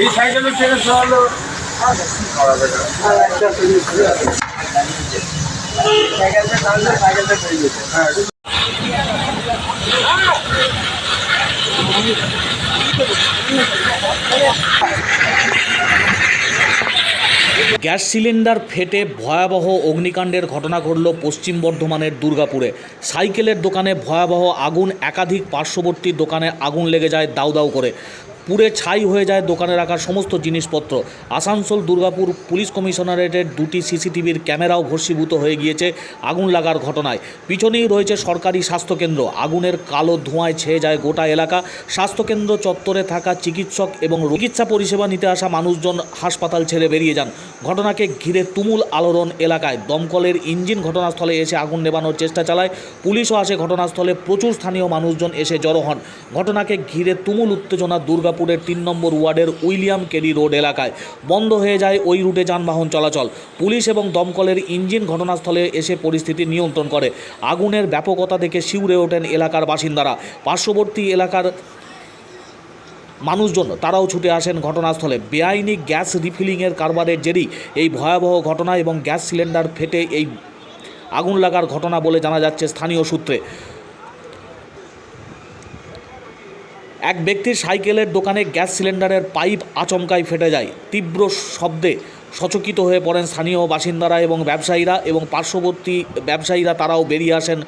এই হ্যাঁ gas cylinder ফেটে ভয়াবহ অগ্নিকাণ্ডের ঘটনা ঘটল পশ্চিম বর্ধমানের দুর্গাপুরে। সাইকেলের দোকানে ভয়াবহ আগুন, একাধিক পার্শ্ববর্তী দোকানে আগুন লেগে যায় দাউ দাউ করে। পুড়ে ছাই হয়ে যায় দোকানে রাখা সমস্ত জিনিসপত্র। আসানসোল দুর্গাপুর পুলিশ কমিশনারেটের দুটি সিসিটিভির ক্যামেরাও ভস্মীভূত হয়ে গিয়েছে আগুন লাগার ঘটনায়। পিছনেই রয়েছে সরকারি স্বাস্থ্যকেন্দ্র। আগুনের কালো ধোঁয়ায় ছেয়ে যায় গোটা এলাকা। স্বাস্থ্যকেন্দ্র চত্বরে থাকা চিকিৎসক এবং চিকিৎসা পরিষেবা নিতে আসা মানুষজন হাসপাতাল ছেড়ে বেরিয়ে যান। ঘটনাকে ঘিরে তুমুল আলোড়ন এলাকায়। দমকলের ইঞ্জিন ঘটনাস্থলে এসে আগুন নেবানোর চেষ্টা চালায়। পুলিশও আসে ঘটনাস্থলে। প্রচুর স্থানীয় মানুষজন এসে জড়ো হন। ঘটনাকে ঘিরে তুমুল উত্তেজনা দুর্গাপুরের তিন নম্বর ওয়ার্ডের উইলিয়াম কেরি রোড এলাকায়। বন্ধ হয়ে যায় ওই রুটে যানবাহন চলাচল। পুলিশ এবং দমকলের ইঞ্জিন ঘটনাস্থলে এসে পরিস্থিতি নিয়ন্ত্রণ করে। আগুনের ব্যাপকতা দেখে শিউরে ওঠেন এলাকার বাসিন্দারা। পার্শ্ববর্তী এলাকার মানুষজন, তারাও ছুটে আসেন ঘটনাস্থলে। বেআইনি গ্যাস রিফিলিংয়ের কারবারের জেরেই এই ভয়াবহ ঘটনা এবং গ্যাস সিলিন্ডার ফেটে এই আগুন লাগার ঘটনা বলে জানা যাচ্ছে স্থানীয় সূত্রে। এক ব্যক্তির সাইকেলের দোকানে গ্যাস সিলিন্ডারের পাইপ আচমকায় ফেটে যায়। তীব্র শব্দে সচকিত হয়ে পড়েন স্থানীয় বাসিন্দারা এবং ব্যবসায়ীরা এবং পার্শ্ববর্তী ব্যবসায়ীরা তারাও বেরিয়ে আসেন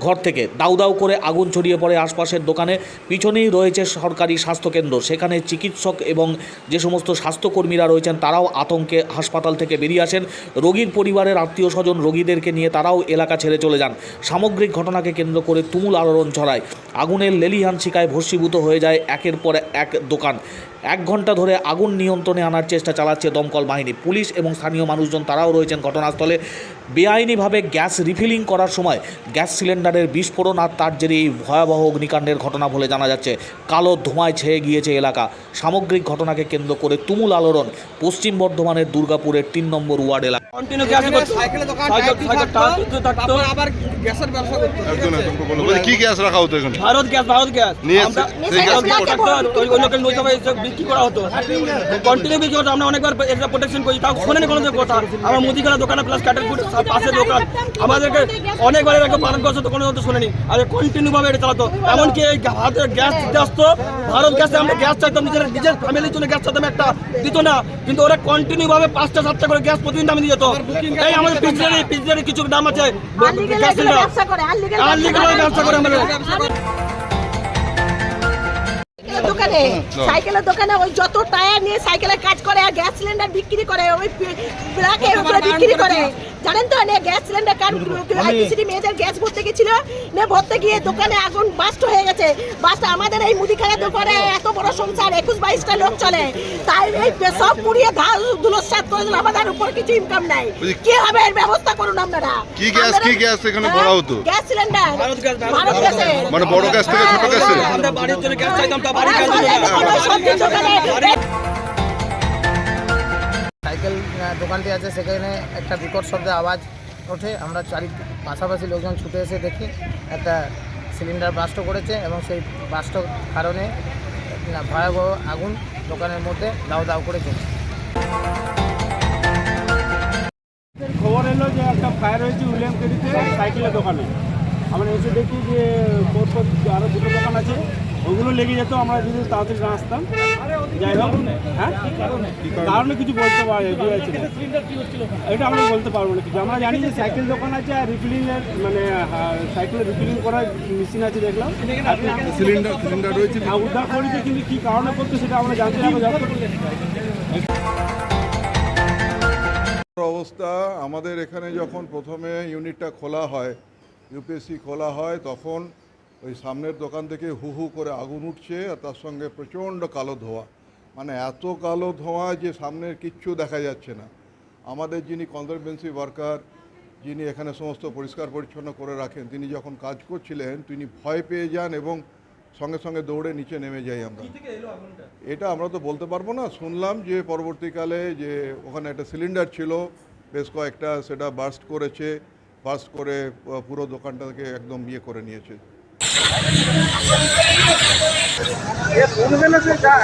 ঘর থেকে। দাউ দাউ করে আগুন ছড়িয়ে পড়ে আশপাশের দোকানে। পিছনেই রয়েছে সরকারি স্বাস্থ্যকেন্দ্র। সেখানে চিকিৎসক এবং যে সমস্ত স্বাস্থ্যকর্মীরা রয়েছেন, তারাও আতঙ্কে হাসপাতাল থেকে বেরিয়ে আসেন। রোগীর পরিবারের আত্মীয় স্বজন রোগীদেরকে নিয়ে তারাও এলাকা ছেড়ে চলে যান। সামগ্রিক ঘটনাকে কেন্দ্র করে তুমুল আলোড়ন ছড়ায়। আগুনের লেলিহান শিকায় ভস্মীভূত হয়ে যায় একের পর এক দোকান। এক ঘণ্টা ধরে আগুন নিয়ন্ত্রণে আনার চেষ্টা চালাচ্ছে দমকল বাহিনী। পুলিশ এবং স্থানীয় মানুষজন তারাও রয়েছেন ঘটনাস্থলে। বেআইনিভাবে গ্যাস রিফিলিং করার সময় গ্যাস সিলিন্ডারের বিস্ফোরণ আর তার জেরে এই ভয়াবহ অগ্নিকাণ্ডের ঘটনা বলে জানা যাচ্ছে। কালো ধোঁয়ায় ছেয়ে গিয়েছে এলাকা। সামগ্রিক ঘটনাকে কেন্দ্র করে তুমুল আলোড়ন পশ্চিম বর্ধমানের দুর্গাপুরের তিন নম্বর ওয়ার্ড এলাকা। কন্টিনিউ গ্যাস করতো সাইকেলের দোকান সাইকেল টাইপই সাইকেল থাকতো, টানতে থাকতো তারপর আবার গ্যাসের ব্যবসা করতো একজন একজনকে বলো বলছি, কি গ্যাস রাখা হতো এখানে? Bharat gas Bharat gas. নিয়ে এসে আমরা সেই গ্যাস কি থাকতো, ওই ওই লোকের নৈশ ভাই সব বিক্রি করা হতো। কন্টিনিউ বিক্রি হতো আমরা অনেকবার এটা প্রোটেকশন করি তাও শোনেনি কোনো কথা। আমার মুদিখানা দোকানে প্লাস কাটার ফুট পাশে দোকান। আমাদেরকে অনেকবার এরকম পালন করছে তো কোনো তো শোনেনি। আর কন্টিনিউ ভাবে এটা চালাতো। এমনকি এই ভারতের গ্যাস দিতে আসতো ভারত গ্যাসে আমরা গ্যাস চাইতাম নিজের নিজের ফ্যামিলির জন্য গ্যাস চাইতাম একটা দিত না। কিন্তু ওরা কন্টিনিউ ভাবে পাঁচটা সাতটা করে গ্যাস প্রতিদিন দামে দিয়ে যেত। এই আমাদের কিছু দাম আছে। ব্যবসা করে আনলিগেল ব্যবসা করে। আমাদের। দোকানে সাইকেলের দোকানে ওই যত টায়ার নিয়ে সাইকেলের কাজ করে আর গ্যাস সিলিন্ডার বিক্রি করে ওই ব্ল্যাকের উপরে বিক্রি করে জানেন তো নে গ্যাস সিলিন্ডার কার আইপিসিডি মেয়েদের গ্যাস ভরতে গেছিল নে ভরতে গিয়ে দোকানে আগুন বাস্ট হয়ে গেছে। বাস্ট আমাদের এই মুদিখানা দোকানে এত বড় সংসার একুশ বাইশটা লোক চলে। তাই এই সব পুড়িয়ে ধাল ধুলোসাত করে দিল আমাদের উপর কিছু ইনকাম নাই। কি হবে এর ব্যবস্থা করুন আপনারা? কি গ্যাস, কি গ্যাস এখানে ভরা হতো? Gas cylinder. ভারত গ্যাস, মানে বড় গ্যাস থেকে ছোট গ্যাসে? আমরা বাড়ির জন্য গ্যাস চাইতাম তা বাড়ির গ্যাস দোকানটি আছে, সেখানে একটা বিকট শব্দে আওয়াজ ওঠে। আমরা চারি পাশাপাশি লোকজন ছুটে এসে দেখি, একটা সিলিন্ডার বাস্ট করেছে এবং সেই বাস্ট কারণে ভয়াবহ আগুন দোকানের মধ্যে দাও দাও করে চলছে খবর এলো যে একটা ফায়ার হয়েছে উইলিয়াম কেরিতে সাইকেলের দোকানে। আমরা এসে দেখি যে পর পর আরও দুটো দোকান আছে। ওগুলো লেগে যেত আমরা যদি তাড়াতাড়ি না আসতাম। যাই হোক হ্যাঁ? কারণে কিছু বলতে পারি। এটা আমরা বলতে পারব না কিছু। আমরা জানি যে সাইকেল দোকান আছে আর রিফিলিংয়ের মানে সাইকেলের রিফিলিং করার মেশিন আছে দেখলাম। সিলিন্ডার সিলিন্ডার রয়েছে। উদ্ধার করেছে কিন্তু কী কারণে করতো সেটা আমরা জানতে পারব অবস্থা আমাদের এখানে যখন প্রথমে ইউনিটটা খোলা হয় ইউপিএসসি খোলা হয় তখন ওই সামনের দোকান থেকে হু হু করে আগুন উঠছে আর তার সঙ্গে প্রচণ্ড কালো ধোঁয়া। মানে এত কালো ধোঁয়া যে সামনের কিচ্ছু দেখা যাচ্ছে না। আমাদের যিনি কনজারভেন্সি ওয়ার্কার যিনি এখানে সমস্ত পরিষ্কার পরিচ্ছন্ন করে রাখেন তিনি যখন কাজ করছিলেন তিনি ভয় পেয়ে যান এবং সঙ্গে সঙ্গে দৌড়ে নিচে নেমে যাই আমরা। এটা আমরা তো বলতে পারব না। শুনলাম যে পরবর্তীকালে যে ওখানে একটা সিলিন্ডার ছিল বেশ কয়েকটা সেটা বার্স্ট করেছে বার্স্ট করে পুরো দোকানটাকে একদম ইয়ে করে নিয়েছে। ये पूर्ण में ना से जा